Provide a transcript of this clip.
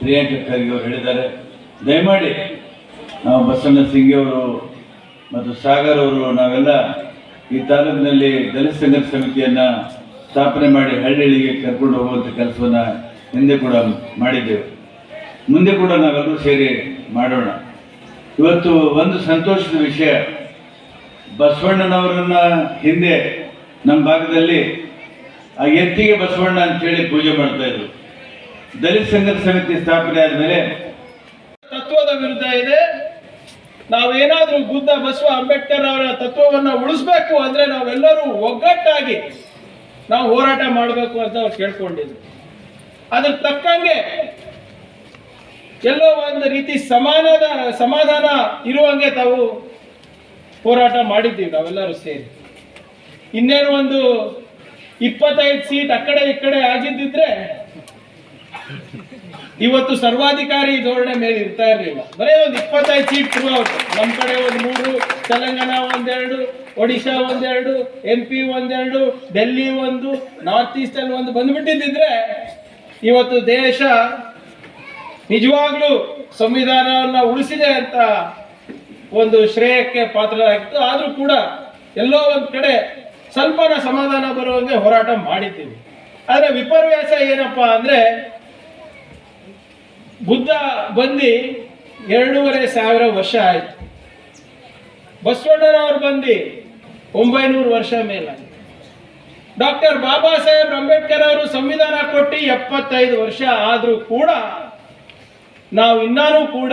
ಪ್ರಿಯಾಂಕ ಖರ್ಗೆ ಅವರು ಹೇಳಿದ್ದಾರೆ. ದಯಮಾಡಿ ನಾವು ಬಸವಣ್ಣ ಸಿಂಗಿ ಅವರು ಮತ್ತು ಸಾಗರ್ ಅವರು, ನಾವೆಲ್ಲ ಈ ತಾಲೂಕಿನಲ್ಲಿ ದಲಿತ ಸಂಘರ್ಷ ಸಮಿತಿಯನ್ನ ಸ್ಥಾಪನೆ ಮಾಡಿ ಹಳ್ಳಿಗೆ ಕರ್ಕೊಂಡು ಹೋಗುವಂಥ ಕೆಲಸವನ್ನ ಹಿಂದೆ ಕೂಡ ಮಾಡಿದ್ದೇವೆ. ಮುಂದೆ ಕೂಡ ನಾವೆಲ್ಲರೂ ಸೇರಿ ಮಾಡೋಣ. ಇವತ್ತು ಒಂದು ಸಂತೋಷದ ವಿಷಯ. ಬಸವಣ್ಣನವರನ್ನ ಹಿಂದೆ ನಮ್ಮ ಭಾಗದಲ್ಲಿ ಆ ಎತ್ತಿಗೆ ಬಸವಣ್ಣ ಅಂತೇಳಿ ಪೂಜೆ ಮಾಡ್ತಾ ಇದ್ರು. ದಲಿತ ಸಂಘದ ಸಮಿತಿ ಸ್ಥಾಪನೆ ಆದಮೇಲೆ ತತ್ವದ ವಿರುದ್ಧ ಇದೆ. ನಾವೇನಾದ್ರೂ ಬುದ್ಧ ಬಸವ ಅಂಬೇಡ್ಕರ್ ಅವರ ತತ್ವವನ್ನ ಉಳಿಸ್ಬೇಕು ಅಂದ್ರೆ ನಾವೆಲ್ಲರೂ ಒಗ್ಗಟ್ಟಾಗಿ ನಾವು ಹೋರಾಟ ಮಾಡಬೇಕು ಅಂತ ಅವ್ರು ಕೇಳ್ಕೊಂಡಿದ್ರು. ಅದ್ರ ತಕ್ಕಂಗೆ ಎಲ್ಲೋ ಒಂದು ರೀತಿ ಸಮಾನದ ಸಮಾಧಾನ ಇರುವಂಗೆ ತಾವು ಹೋರಾಟ ಮಾಡಿದ್ದೀವಿ ನಾವೆಲ್ಲರೂ ಸೇರಿ. ಇನ್ನೇನು ಒಂದು ಇಪ್ಪತ್ತೈದು ಸೀಟ್ ಆ ಕಡೆ ಈ ಕಡೆ ಆಗಿದ್ದಿದ್ರೆ ಇವತ್ತು ಸರ್ವಾಧಿಕಾರಿ ಧೋರಣೆ ಮೇಲೆ ಇರ್ತಾ ಇರಲಿಲ್ಲ. ಬರೀ ಒಂದು ಇಪ್ಪತ್ತೈದು ಸೀಟ್ ಥ್ರೂ ನಮ್ಮ ಕಡೆ ಒಂದು ಮೂರು, ತೆಲಂಗಾಣ ಒಂದೆರಡು, ಒಡಿಶಾ ಒಂದೆರಡು, ಎಂ ಪಿ ಒಂದೆರಡು ಡೆಲ್ಲಿ ಒಂದು, ನಾರ್ತ್ ಈಸ್ಟ್ ಅಲ್ಲಿ ಒಂದು ಬಂದ್ಬಿಟ್ಟಿದ್ದಿದ್ರೆ ಇವತ್ತು ದೇಶ ನಿಜವಾಗ್ಲೂ ಸಂವಿಧಾನವನ್ನ ಉಳಿಸಿದೆ ಅಂತ ಒಂದು ಶ್ರೇಯಕ್ಕೆ ಪಾತ್ರರಾಗಿತ್ತು. ಆದರೂ ಕೂಡ ಎಲ್ಲೋ ಒಂದು ಕಡೆ ಸ್ವಲ್ಪನ ಸಮಾಧಾನ ಬರುವಂಗೆ ಹೋರಾಟ ಮಾಡಿದ್ದೀವಿ. ಆದರೆ ವಿಪರ್ಯಾಸ ಏನಪ್ಪಾ ಅಂದ್ರೆ ಬುದ್ಧ ಬಂದು ಎರಡೂವರೆ ಸಾವಿರ ವರ್ಷ ಆಯ್ತು. ಬಸವಣ್ಣನವ್ರು ಬಂದು ಒಂಬೈನೂರು ವರ್ಷ ಮೇಲಾಗಿದೆ ಡಾಕ್ಟರ್ ಬಾಬಾ ಸಾಹೇಬ್ ಅಂಬೇಡ್ಕರ್ ಅವರು ಸಂವಿಧಾನ ಕೊಟ್ಟು ಎಪ್ಪತ್ತೈದು ವರ್ಷ ಆದರೂ ಕೂಡ ನಾವು ಇನ್ನೂ ಕೂಡ